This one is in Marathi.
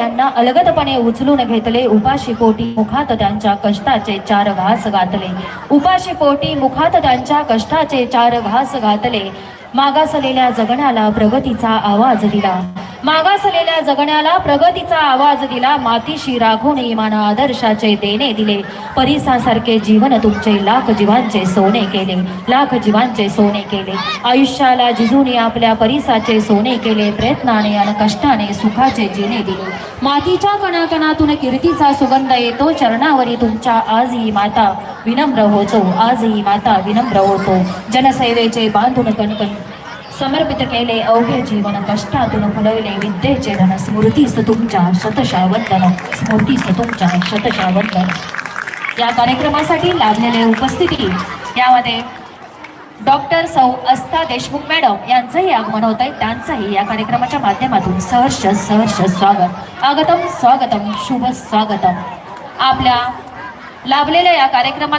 त्यांना अलगदपणे उचलून घेतले. उपाशी पोटी मुखात त्यांच्या कष्टाचे चार घास घातले. उपाशी पोटी मुखात त्यांच्या कष्टाचे चार घास घातले. मागासलेल्या जगण्याला प्रगतीचा आवाज दिला. मागासलेल्या जगण्याला प्रगतीचा आवाज दिला. मातीशी राखून इमान आदर्शाचे देणे दिले. परिसासारखे जीवन तुमचे लाख जीवांचे सोने केले. लाख जीवांचे सोने केले. आयुष्याला जिजूने आपल्या परिसाचे सोने केले. प्रयत्नाने आणि कष्टाने सुखाचे जिणे दिले. मातीच्या कणाकणातून कीर्तीचा सुगंध येतो. चरणावरी तुमच्या आजही माता विनम्र होतो. आजही माता विनम्र होतो. जनसेवेचे बांधून कणकण समर्पित केले अवघे जीवन कष्टातून फुलवले विद्येचे धन स्मृतीस तुमच्या शतशा वंदन स्मृतीस तुमच्या शतशा वंदन या कार्यक्रमासाठी लाभलेले उपस्थिती यामध्ये डॉक्टर सौ अस्था देशमुख मॅडम यांचंही आगमन होत आहे त्यांचंही या कार्यक्रमाच्या माध्यमातून सहर्ष सहर्ष स्वागत. आगतम स्वागतम शुभ स्वागतम. आपल्या लाभलेल्या या कार्यक्रमाला